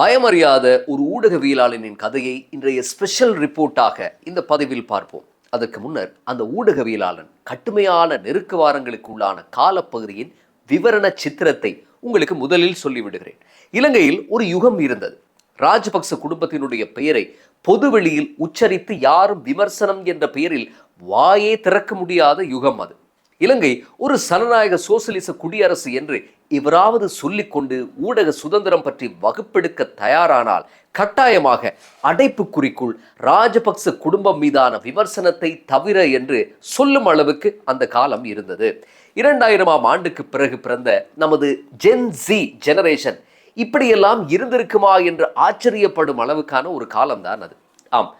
பயமறியாத ஒரு ஊடகவியலாளனின் கதையை இன்றைய ஸ்பெஷல் ரிப்போர்ட்டாக இந்த பதிவில் பார்ப்போம். அதற்கு முன்னர் அந்த ஊடகவியலாளன் கட்டுமையான நெருக்க வாரங்களுக்குள்ளான காலப்பகுதியின் விவரண சித்திரத்தை உங்களுக்கு முதலில் சொல்லிவிடுகிறேன். இலங்கையில் ஒரு யுகம் இருந்தது. ராஜபக்ச குடும்பத்தினுடைய பெயரை பொதுவெளியில் உச்சரித்து யாரும் விமர்சனம் என்ற பெயரில் வாயே திறக்க முடியாத யுகம் அது. இலங்கை ஒரு சனநாயக சோசியலிச குடியரசு என்று இவராவது சொல்லிக்கொண்டு ஊடக சுதந்திரம் பற்றி வகுப்பெடுக்க தயாரானால் கட்டாயமாக அடைப்புக்குறிக்குள் ராஜபக்ச குடும்பம் மீதான விமர்சனத்தை தவிர என்று சொல்லும் அளவுக்கு அந்த காலம் இருந்தது. இரண்டாயிரமாம் ஆண்டுக்கு பிறகு பிறந்த நமது ஜென்சி ஜெனரேஷன் இப்படியெல்லாம் இருந்திருக்குமா என்று ஆச்சரியப்படும் அளவுக்கான ஒரு காலம்தான் அது. ஆம்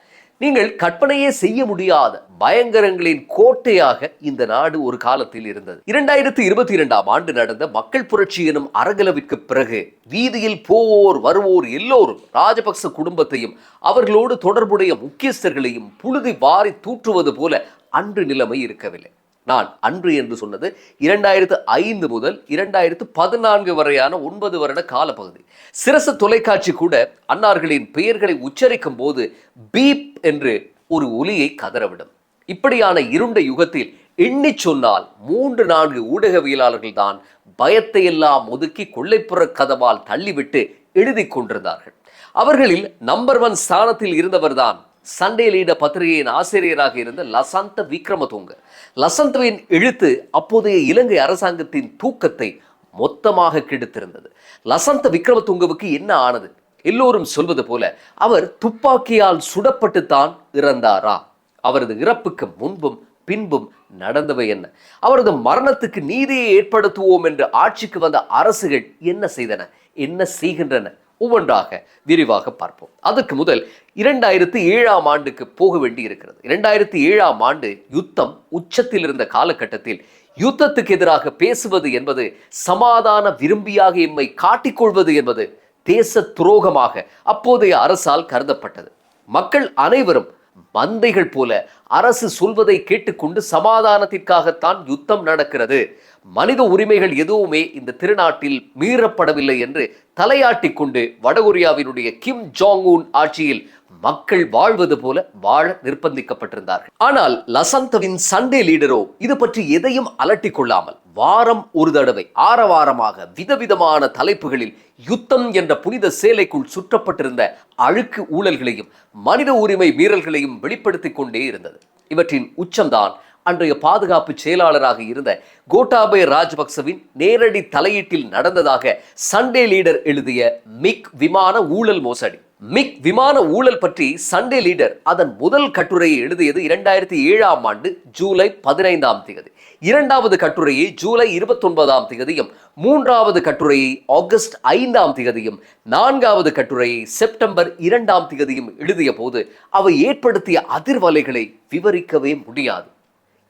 நீங்கள் கற்பனையே செய்ய முடியாத பயங்கரங்களின் கோட்டையாக இந்த நாடு ஒரு காலத்தில் இருந்தது. இரண்டாயிரத்தி இருபத்தி இரண்டாம் ஆண்டு நடந்த மக்கள் புரட்சி எனும் அரகலவிற்கு பிறகு வீதியில் போவோர் வருவோர் எல்லோரும் ராஜபக்ச குடும்பத்தையும் அவர்களோடு தொடர்புடைய முக்கியஸ்தர்களையும் புழுதி வாரி தூற்றுவது போல அன்று நிலைமை இருக்கவில்லை. நான் அன்று என்று சொன்னது இரண்டாயிரத்து ஐந்து முதல் இரண்டாயிரத்து பதினான்கு வரையான ஒன்பது வருட காலப்பகுதி. சிரச தொலைக்காட்சி கூட அன்னார்களின் பெயர்களை உச்சரிக்கும் போது பீப் என்று ஒரு ஒலியை கதறவிடும். இப்படியான இருண்ட யுகத்தில் எண்ணிச் சொன்னால் மூன்று நான்கு ஊடகவியலாளர்கள் தான் பயத்தை எல்லாம் ஒதுக்கி கொள்ளைப்புற கதவால் தள்ளிவிட்டு எழுதி கொண்டிருந்தார்கள். அவர்களில் நம்பர் ஒன் ஸ்தானத்தில் இருந்தவர்தான் சண்டே லீட பத்திரிகையின் ஆசிரியராக இருந்த லசந்த விக்ரமதுங்க. லசந்தவின் எழுத்து அப்போதைய இலங்கை அரசாங்கத்தின் தூக்கத்தை மொத்தமாக கெடுத்திருந்தது. லசந்த விக்ரமதுங்கவுக்கு என்ன ஆனது? எல்லோரும் சொல்வது போல அவர் துப்பாக்கியால் சுடப்பட்டுத்தான் இறந்தாரா? அவரது இறப்புக்கு முன்பும் பின்பும் நடந்தவை என்ன? அவரது மரணத்துக்கு நீதியை ஏற்படுத்துவோம் என்று ஆட்சிக்கு வந்த அரசுகள் என்ன செய்தன? என்ன செய்கின்றன? ஒவ்வொன்றாக விரிவாக பார்ப்போம். அதற்கு முதல் இரண்டாயிரத்தி ஏழாம் ஆண்டுக்கு போக வேண்டி இருக்கிறது இரண்டாயிரத்தி ஏழாம் ஆண்டு யுத்தம் உச்சத்தில் இருந்த காலகட்டத்தில் யுத்தத்துக்கு எதிராக பேசுவது என்பது சமாதான விரும்பியாக எம்மை காட்டிக்கொள்வது என்பது தேச துரோகமாக அப்போதைய அரசால் கருதப்பட்டது. மக்கள் அனைவரும் மந்தைகள் போல அரசு சொல்வதை கேட்டுக்கொண்டு சமாதானத்திற்காகத்தான் யுத்தம் நடக்கிறது. மனித உரிமைகள் எதுவுமே இந்த திருநாட்டில் மீறப்படவில்லை என்று தலையாட்டிக் கொண்டு வடகொரியாவினுடைய கிம் ஜாங் உன் ஆட்சியில் மக்கள் வாழ்வது போல வாழ நிர்பந்திக்கப்பட்டிருந்தார்கள். ஆனால் லசந்தவின் சண்டே லீடரோ இது பற்றி எதையும் அலட்டிக் கொள்ளாமல் வாரம் ஒரு தடவை ஆரவாரமாக விதவிதமான தலைப்புகளில் யுத்தம் என்ற புனித சேலைக்குள் சுற்றப்பட்டிருந்த அழுக்கு ஊழல்களையும் மனித உரிமை மீறல்களையும் வெளிப்படுத்திக் கொண்டே இருந்தது. இவற்றின் உச்சம்தான் அன்றைய பாதுகாப்பு செயலாளராக இருந்த கோட்டாபய ராஜபக்சவின் நேரடி தலையீட்டில் நடந்ததாக சண்டே லீடர் எழுதிய மிக் விமான ஊழல் மோசடி. மிக் விமான ஊழல் பற்றி சண்டே லீடர் அதன் முதல் கட்டுரையை எழுதியது இரண்டாயிரத்தி ஏழாம் ஆண்டு ஜூலை பதினைந்தாம் தேதி இரண்டாவது கட்டுரையை ஜூலை இருபத்தொன்பதாம் தேதியும் மூன்றாவது கட்டுரையை ஆகஸ்ட் ஐந்தாம் தேதியும் நான்காவது கட்டுரையை செப்டம்பர் இரண்டாம் தேதியும் எழுதிய போது அவை ஏற்படுத்திய அதிர்வலைகளை விவரிக்கவே முடியாது.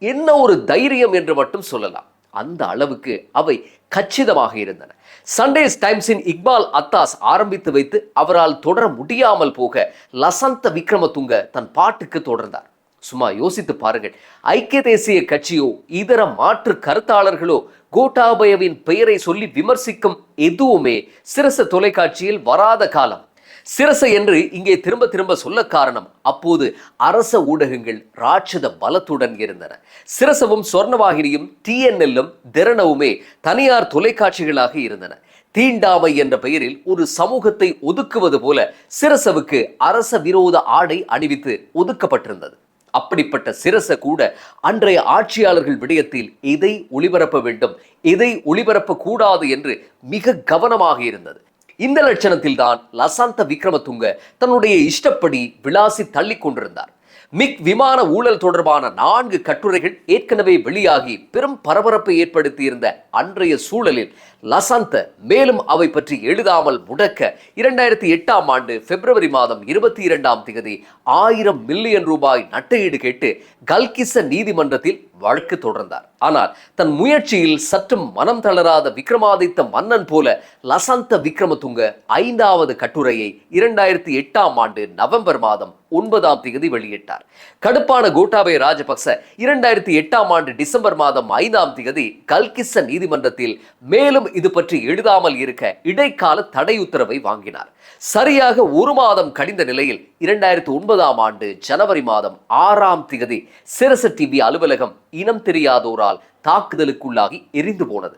என்ன ஒரு தைரியம் என்று மட்டும் சொல்லலாம். அந்த அளவுக்கு அவை கச்சிதமாக இருந்தன. சண்டேஸ் டைம்ஸின் இக்பால் அத்தாஸ் ஆரம்பித்து வைத்து அவரால் தொடர முடியாமல் போக லசந்த விக்ரமதுங்க தன் பாட்டுக்கு தொடர்ந்தார். சும்மா யோசித்து பாருங்கள். ஐக்கிய தேசிய கட்சியோ இதர மாற்று கருத்தாளர்களோ கோட்டாபயவின் பெயரை சொல்லி விமர்சிக்கும் எதுவுமே சிரச தொலைக்காட்சியில் வராத காலம். சிரச என்று இங்கே திரும்ப திரும்ப சொல்ல காரணம் அப்போது அரச ஊடகங்கள் ராட்சத பலத்துடன் இருந்தன. சிரசவும் சொர்ணவாகினியும் டிஎன்எல்லும் திறனவுமே தனியார் தொலைக்காட்சிகளாக இருந்தன. தீண்டாமை என்ற பெயரில் ஒரு சமூகத்தை ஒதுக்குவது போல சிரசவுக்கு அரச விரோத ஆடை அணிவித்து ஒதுக்கப்பட்டிருந்தது. அப்படிப்பட்ட சிரச கூட அன்றைய ஆட்சியாளர்கள் விடயத்தில் எதை ஒளிபரப்ப வேண்டும் எதை ஒளிபரப்ப கூடாது என்று மிக கவனமாக இருந்தது. இந்த லட்சணத்தில் தான் லசாந்த விக்ரமதுங்க தன்னுடைய இஷ்டப்படி விளாசி தள்ளி கொண்டிருந்தார். மிக் விமான ஊழல் தொடர்பான நான்கு கட்டுரைகள் ஏற்கனவே வெளியாகி பெரும் பரபரப்பை ஏற்படுத்தியிருந்த அன்றைய சூழலில் லசந்த மேலும் அவை பற்றி எழுதாமல் முடக்க இரண்டாயிரத்தி எட்டாம் ஆண்டு பிப்ரவரி மாதம் இருபத்தி இரண்டாம் தேதி ஆயிரம் மில்லியன் ரூபாய் நட்டையீடு கேட்டு கல்கிச நீதிமன்றத்தில் வழக்கு தொடர்ந்தார். ஆனால் தன் முயற்சியில் சற்றும் மனம் தளராத விக்ரமாதித்த மன்னன் போல லசந்த விக்ரமதுங்க ஐந்தாவது கட்டுரையை இரண்டாயிரத்தி எட்டாம் ஆண்டு நவம்பர் மாதம் ஒன்பதாம் தேதி வெளியிட்டார். நேரிட்டார் கடுப்பான கோட்டாபய ராஜபக்ச இரண்டாயிரத்தி எட்டாம் ஆண்டு டிசம்பர் மாதம் ஐந்தாம் தேதி கல்கிஸ்ஸ நீதிமன்றத்தில் மேலும் இது பற்றி எழுதாமல் இருக்க இடைக்கால தடை உத்தரவை வாங்கினார். சரியாக ஒரு மாதம் கடிந்த நிலையில் இரண்டாயிரத்தி ஒன்பதாம் ஆண்டு ஜனவரி மாதம் ஆறாம் தேதி சிரச டிவி அலுவலகம் இனம் தெரியாதோரால் தாக்குதலுக்குள்ளாகி எரிந்து போனது.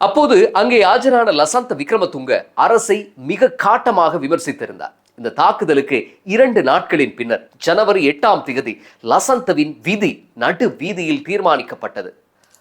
அப்போது அங்கே ஆஜரான லசாந்த விக்ரமதுங்க அரசை மிக காட்டமாக விமர்சித்திருந்தார். இந்த தாக்குதலுக்கு இரண்டு நாட்களின் பின்னர் ஜனவரி எட்டாம் தேதி லசந்தவின் விதி நடு வீதியில் தீர்மானிக்கப்பட்டது.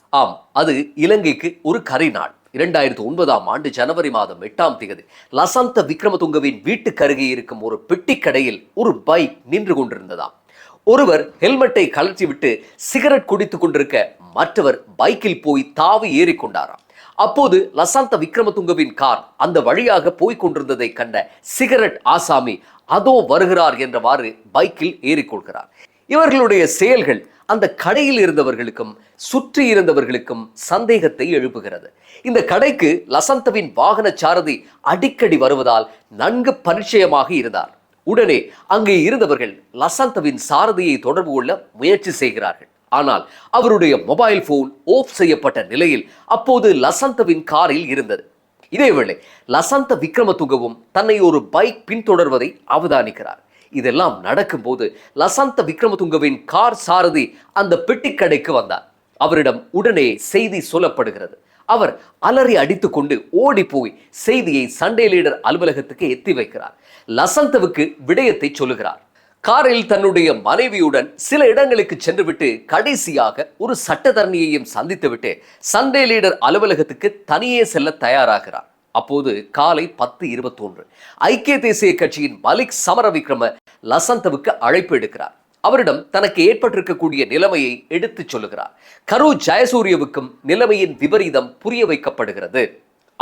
ஆம் அது இலங்கைக்கு ஒரு கரை நாள். இரண்டாயிரத்தி ஒன்பதாம் ஆண்டு ஜனவரி மாதம் எட்டாம் தேதி லசந்த விக்ரமதுங்கவின் வீட்டுக்கருகே இருக்கும் ஒரு பெட்டி கடையில் ஒரு பைக் நின்று கொண்டிருந்ததாம். ஒருவர் ஹெல்மெட்டை கழற்றிவிட்டு சிகரெட் குடித்துக் கொண்டிருக்க மற்றவர் பைக்கில் போய் தாவி ஏறிக்கொண்டாராம். அப்போது லசாந்த விக்ரமதுங்கவின் கார் அந்த வழியாக போய்க் கொண்டிருந்ததை கண்ட சிகரெட் ஆசாமி அதோ வருகிறார் என்றவாறு பைக்கில் ஏறிக்கொள்கிறார் இவர்களுடைய செயல்கள் அந்த கடையில் இருந்தவர்களுக்கும் சுற்றி இருந்தவர்களுக்கும் சந்தேகத்தை எழுப்புகிறது. இந்த கடைக்கு லசந்தவின் வாகன சாரதி அடிக்கடி வருவதால் நன்கு பரிச்சயமாக இருந்தார். உடனே அங்கே இருந்தவர்கள் லசந்தவின் சாரதியை தொடர்பு கொள்ள முயற்சி செய்கிறார்கள். ஆனால் அவருடைய மொபைல் போன் ஆஃப் செய்யப்பட்ட நிலையில் அப்போது லசந்தவின் காரில் இருந்தது. இதேவேளை லசந்த விக்ரமதுங்கவும் தன்னை ஒரு பைக் பின்தொடர்வதை அவதானிக்கிறார். இதெல்லாம் நடக்கும்போது லசந்த விக்ரமதுங்கவின் கார் சாரதி அந்த பெட்டிக்கடைக்கு வந்தார். அவரிடம் உடனே செய்தி சொல்லப்படுகிறது. அவர் அலறி அடித்துக்கொண்டு ஓடி போய் செய்தியை சண்டே லீடர் அலுவலகத்துக்கு எத்தி வைக்கிறார். லசந்தவுக்கு விடயத்தை சொல்லுகிறார். காரில் தன்னுடைய மனைவியுடன் சில இடங்களுக்கு சென்றுவிட்டு கடைசியாக ஒரு சட்டத்தரணியையும் சந்தித்துவிட்டு சண்டே லீடர் அலுவலகத்துக்கு தனியே செல்ல தயாராகிறார். அப்போது காலை பத்து இருபத்தொன்று ஐக்கிய தேசிய கட்சியின் மலிக் சமரவிக்ரம லசந்தவுக்கு அழைப்பு எடுக்கிறார். அவரிடம் தனக்கு ஏற்பட்டிருக்கக்கூடிய நிலைமையை எடுத்துச் சொல்லுகிறார். கரு ஜெயசூரியவுக்கும் நிலைமையின் விபரீதம் புரிய வைக்கப்படுகிறது.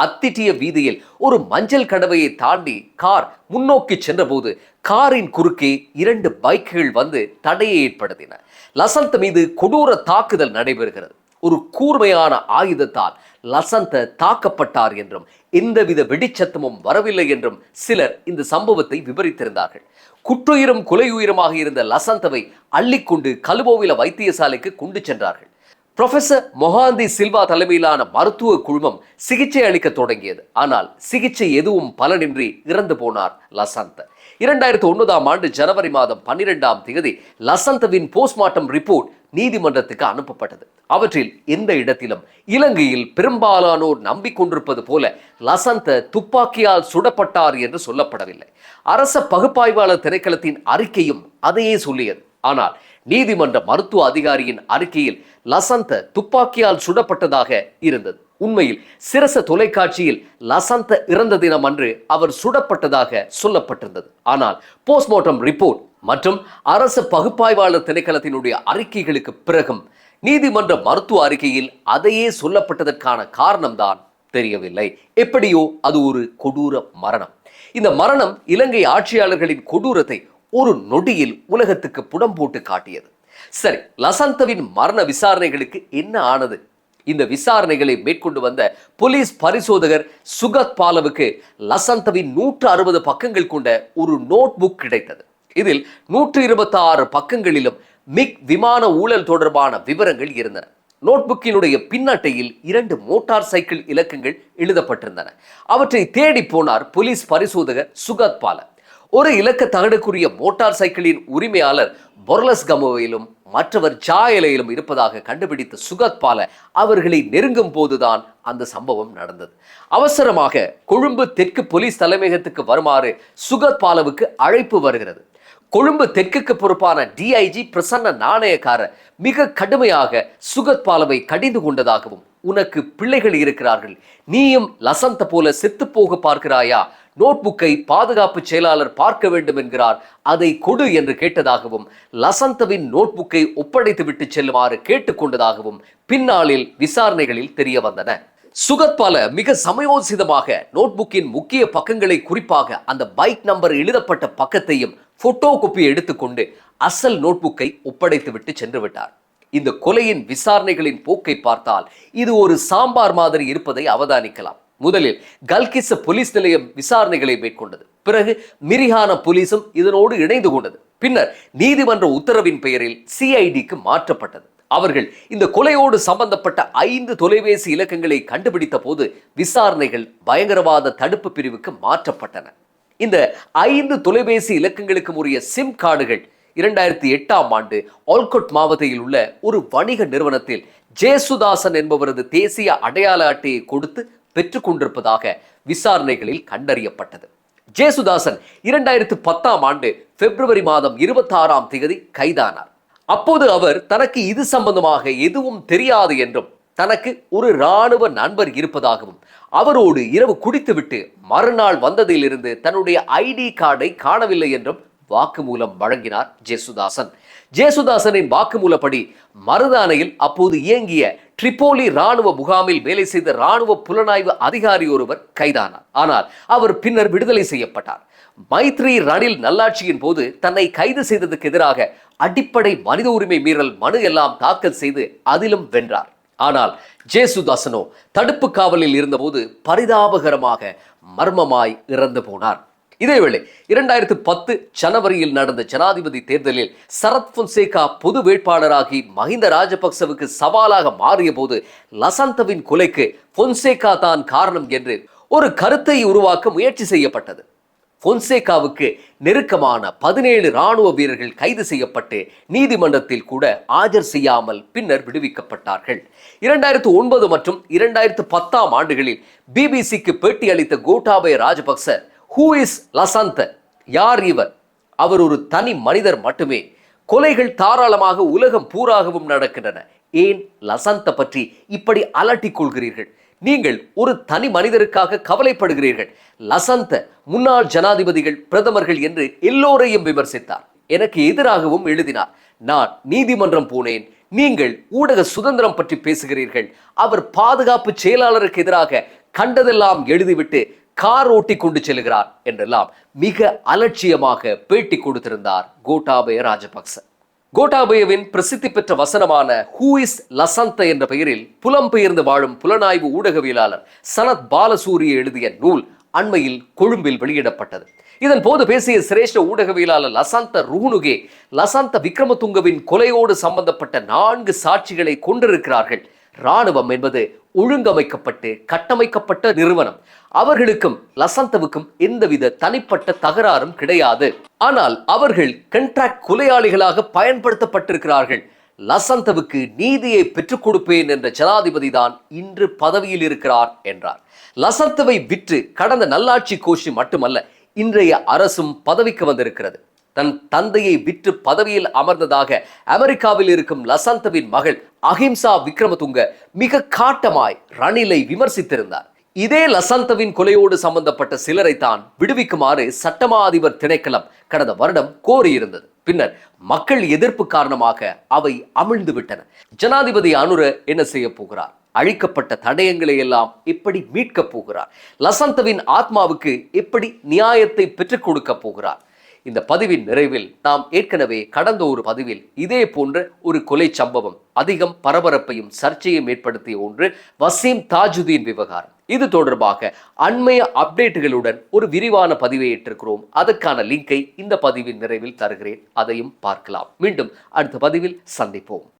அத்திட்டிய வீதியில் ஒரு மஞ்சள் கடவையை தாண்டி கார் முன்னோக்கி சென்றபோது காரின் குறுக்கே இரண்டு பைக்குகள் வந்து தடையை ஏற்படுத்தின. லசந்த் மீது கொடூர தாக்குதல் நடைபெறுகிறது. ஒரு கூர்மையான ஆயுதத்தால் லசந்த தாக்கப்பட்டார் என்றும் எந்தவித வெடிச்சத்தமும் வரவில்லை என்றும் சிலர் இந்த சம்பவத்தை விவரித்திருந்தார்கள் குற்றுயிரும் கொலையுயிரமாக இருந்த லசந்தவை அள்ளிக்கொண்டு கலுபோவில வைத்தியசாலைக்கு கொண்டு சென்றார்கள். ப்ரொஃபசர் மொஹாந்தி சில்வா தலைமையிலான மருத்துவ குழுமம் சிகிச்சை அளிக்க தொடங்கியது. ஆனால் சிகிச்சை எதுவும் பலனின்றி இறந்து போனார் லசந்த. இரண்டாயிரத்தி ஒன்பதாம் ஆண்டு ஜனவரி மாதம் பன்னிரெண்டாம் தேதி லசந்தவின் போஸ்ட்மார்ட்டம் ரிப்போர்ட் நீதிமன்றத்துக்கு அனுப்பப்பட்டது. அவற்றில் எந்த இடத்திலும் இலங்கையில் பெரும்பாலானோர் நம்பிக்கொண்டிருப்பது போல லசந்த துப்பாக்கியால் சுடப்பட்டார் என்று சொல்லப்படவில்லை. அரச பகுப்பாய்வாளர் திணைக்களத்தின் அறிக்கையும் அதையே சொல்லியது. ஆனால் நீதிமன்ற மருத்துவ அதிகாரியின் அறிக்கையில் லசந்த துப்பாக்கியால் சுடப்பட்டதாக இருந்தது. உண்மையில் சிரச தொலைக்காட்சியில் லசந்த இறந்த தினம் அன்று அவர் சுடப்பட்டதாக சொல்லப்பட்டிருந்தது. ஆனால் போஸ்ட்மார்ட்டம் ரிப்போர்ட் மற்றும் அரசு பகுப்பாய்வாளர் திணைக்களத்தினுடைய அறிக்கைகளுக்கு பிறகும் நீதிமன்ற மருத்துவ அறிக்கையில் அதையே சொல்லப்பட்டதற்கான காரணம்தான் தெரியவில்லை. எப்படியோ அது ஒரு கொடூர மரணம். இந்த மரணம் இலங்கை ஆட்சியாளர்களின் கொடூரத்தை ஒரு நொடியில் உலகத்துக்கு புடம் போட்டு காட்டியது. சரி லசந்தவின் மரண விசாரணைகளுக்கு என்ன ஆனது? இந்த விசாரணைகளை மேற்கொண்டு வந்த போலீஸ் பரிசோதகர் சுகத் பாலவுக்கு லசந்தவின் நூற்று அறுபது பக்கங்கள் கொண்ட ஒரு நோட் புக் கிடைத்தது. இதில் நூற்று இருபத்தி ஆறு பக்கங்களிலும் மிக் விமான ஊழல் தொடர்பான விவரங்கள் இருந்தன. நோட்புக்கினுடைய பின்னட்டையில் இரண்டு மோட்டார் சைக்கிள் இலக்கங்கள் எழுதப்பட்டிருந்தன. அவற்றை தேடி போனார் போலீஸ் பரிசோதகர் சுகத் பால. ஒரு இலக்க தகடுக்குரிய மோட்டார் சைக்கிளின் உரிமையாளர் பொர்லஸ் கமுவையிலும் மற்றவர் ஜாயலையிலும் இருப்பதாக கண்டுபிடித்த சுகத் பால அவர்களை நெருங்கும் போதுதான் அந்த சம்பவம் நடந்தது. அவசரமாக கொழும்பு தெற்கு போலீஸ் தலைமையகத்துக்கு வருமாறு சுகத் பாலவுக்கு அழைப்பு வருகிறது. கொழும்பு தெற்குக்கு பொறுப்பான டிஐஜி பிரசன்ன நாணயக்காரர் மிக கடுமையாக சுகத் பாலவை கடிந்து கொண்டதாகவும் உனக்கு பிள்ளைகள் இருக்கிறார்கள். நீயும் லசந்த போல செத்து போக பார்க்கிறாயா? நோட்புக்கை பாதுகாப்பு செயலாளர் பார்க்க வேண்டும் என்கிறார். அதை கொடு என்று கேட்டதாகவும் லசந்தவின் நோட்புக்கை ஒப்படைத்து விட்டு செல்லுமாறு கேட்டுக்கொண்டதாகவும் பின்னாளில் விசாரணைகளில் தெரிய வந்தன. சுகத்பால மிக சமயோசிதமாக நோட்புக்கின் முக்கிய பக்கங்களை குறிப்பாக அந்த பைக் நம்பர் எழுதப்பட்ட பக்கத்தையும் போட்டோ குப்பி எடுத்துக்கொண்டு அசல் நோட்புக்கை ஒப்படைத்து விட்டு சென்று விட்டார். இந்த கொலையின் விசாரணைகளின் போக்கை பார்த்தால் இது ஒரு சாம்பார் மாதிரி இருப்பதை அவதானிக்கலாம். முதலில் கல்கிச போலீஸ் நிலையம் விசாரணைகளை மேற்கொண்டது. பிறகு மிரிஹான போலீஸும் இதனோடு இணைந்து கொண்டது. பின்னர் நீதிமன்ற உத்தரவின் பெயரில் சிஐடிக்கு மாற்றப்பட்டது. அவர்கள் இந்த கொலையோடு சம்பந்தப்பட்ட ஐந்து தொலைபேசி இலக்கங்களை கண்டுபிடித்த போது விசாரணைகள் பயங்கரவாத தடுப்பு பிரிவுக்கு மாற்றப்பட்டன. இந்த ஐந்து தொலைபேசி இலக்கங்களுக்கு உரிய சிம் கார்டுகள் இரண்டாயிரத்தி எட்டாம் ஆண்டு ஆல்கொட் மாவட்டத்தில் உள்ள ஒரு வணிக நிறுவனத்தில் ஜேசுதாசன் என்பவரது தேசிய அடையாள அட்டையை கொடுத்து பெற்றுக்கொண்டிருப்பதாக விசாரணைகளில் கண்டறியப்பட்டது. ஜேசுதாசன் இரண்டாயிரத்து பத்தாம் ஆண்டு பிப்ரவரி மாதம் இருபத்தாறாம் தேதி கைதானார். அப்போது அவர் தனக்கு இது சம்பந்தமாக எதுவும் தெரியாது என்றும் தனக்கு ஒரு இராணுவ நண்பர் இருப்பதாகவும் அவரோடு இரவு குடித்துவிட்டு மறுநாள் வந்ததிலிருந்து தன்னுடைய ஐடி கார்டை காணவில்லை என்றும் வாக்குமூலம் வழங்கினார் ஜேசுதாசன். ஜேசுதாசனின் வாக்குமூலப்படி மருதானையில் அப்போது இயங்கிய ட்ரிபோலி ராணுவ முகாமில் வேலை செய்த ராணுவ புலனாய்வு அதிகாரி ஒருவர் கைதானார். ஆனால் அவர் பின்னர் விடுதலை செய்யப்பட்டார். மைத்ரி ரணில் நல்லாட்சியின் போது தன்னை கைது செய்ததுக்கு எதிராக அடிப்படை மனித உரிமை மீறல் மனு எல்லாம் தாக்கல் செய்து அதிலும் வென்றார். ஆனால் ஜேசுதாசனோ தடுப்பு காவலில் இருந்தபோது பரிதாபகரமாக மர்மமாய் இறந்து போனார். இதேவேளை இரண்டாயிரத்து பத்து ஜனவரியில் நடந்த ஜனாதிபதி தேர்தலில் சரத் பொன்சேகா பொது வேட்பாளராகி மஹிந்த ராஜபக்சவுக்கு சவாலாக மாறிய போது லசந்தவின் கொலைக்கு பொன்சேகா தான் காரணம் என்று ஒரு கருத்தை உருவாக்க முயற்சி செய்யப்பட்டது. பொன்சேகாவுக்கு நெருக்கமான பதினேழு ராணுவ வீரர்கள் கைது செய்யப்பட்டு நீதிமன்றத்தில் கூட ஆஜர் செய்யாமல் பின்னர் விடுவிக்கப்பட்டார்கள். இரண்டாயிரத்து ஒன்பது மற்றும் இரண்டாயிரத்து பத்தாம் ஆண்டுகளில் பிபிசிக்கு பேட்டி அளித்த கோட்டாபய ராஜபக்ச ஹூ இஸ் லசந்த யார் இவர்? அவர் ஒரு தனி மனிதர் மட்டுமே. கொலைகள் தாராளமாக உலகம் பூராகவும் நடக்கின்றன. ஏன் லசந்த பற்றி இப்படி அலட்டிக் கொள்கிறீர்கள்? நீங்கள் ஒரு தனி மனிதருக்காக கவலைப்படுகிறீர்கள். லசந்த முன்னாள் ஜனாதிபதிகள் பிரதமர்கள் என்று எல்லோரையும் விமர்சித்தார். எனக்கு எதிராகவும் எழுதினார். நான் நீதிமன்றம் போனேன். நீங்கள் ஊடக சுதந்திரம் பற்றி பேசுகிறீர்கள். அவர் பாதுகாப்பு செயலாளருக்கு எதிராக கண்டதெல்லாம் எழுதிவிட்டு கார் ஓட்டி கொண்டு செல்கிறார் என்றெல்லாம் மிக அலட்சியமாக பேட்டி கொடுத்திருந்தார் கோட்டாபய ராஜபக்ச. கோட்டாபயவின் பிரசித்தி பெற்ற வசனமான ஹூ இஸ் லசந்த என்ற பெயரில் புலம்பெயர்ந்து வாழும் புலனாய்வு ஊடகவியலாளர் சனத் பாலசூரிய எழுதிய நூல் அண்மையில் கொழும்பில் வெளியிடப்பட்டது. இதன் போது பேசிய சிரேஷ்ட ஊடகவியலாளர் லசந்த ருகுனுகே லசந்த விக்ரமதுங்கவின் கொலையோடு சம்பந்தப்பட்ட நான்கு சாட்சிகளை கொண்டிருக்கிறார்கள். இராணுவம் என்பது ஒழுங்கமைக்கப்பட்டு கட்டமைக்கப்பட்ட நிறுவனம். அவர்களுக்கும் லசந்தவுக்கும் எந்தவித தனிப்பட்ட தகராறும் கிடையாது. ஆனால் அவர்கள் கண்ட்ராக்ட் கொலையாளிகளாக பயன்படுத்தப்பட்டிருக்கிறார்கள். லசந்தவுக்கு நீதியை பெற்றுக் கொடுப்பேன் என்ற ஜனாதிபதி தான் இன்று பதவியில் இருக்கிறார் என்றார். லசந்தவை விற்று கடந்த நல்லாட்சி கோஷி மட்டுமல்ல இன்றைய அரசும் பதவிக்கு வந்திருக்கிறது. தன் தந்தையை விற்று பதவியில் அமர்ந்ததாக அமெரிக்காவில் இருக்கும் லசந்தவின் மகள் அஹிம்சா விக்ரமதுங்க மிக காட்டமாய் ரணிலை விமர்சித்திருந்தார். இதே லசந்தவின் கொலையோடு சம்பந்தப்பட்ட சிலரை தான் விடுவிக்குமாறு சட்டமா அதிபர் திணைக்களம் கடந்த வருடம் கோரியிருந்தது. பின்னர் மக்கள் எதிர்ப்பு காரணமாக அவை அமிழ்ந்து விட்டன. ஜனாதிபதி அனுர என்ன செய்ய போகிறார்? அழிக்கப்பட்ட தடயங்களை எல்லாம் எப்படி மீட்கப் போகிறார்? லசந்தவின் ஆத்மாவுக்கு எப்படி நியாயத்தை பெற்றுக் கொடுக்க போகிறார்? இந்த பதிவின் நிறைவில் நாம் ஏற்கனவே கடந்த ஒரு பதிவில் இதே போன்ற ஒரு கொலை சம்பவம் அதிகம் பரபரப்பையும் சர்ச்சையும் ஏற்படுத்திய ஒன்று வசீம் தாஜுதீன் விவகாரம். இது தொடர்பாக அண்மைய அப்டேட்டுகளுடன் ஒரு விரிவான பதிவை ஏற்றிருக்கிறோம். அதற்கான லிங்கை இந்த பதிவின் நிறைவில் தருகிறேன். அதையும் பார்க்கலாம். மீண்டும் அடுத்த பதிவில் சந்திப்போம்.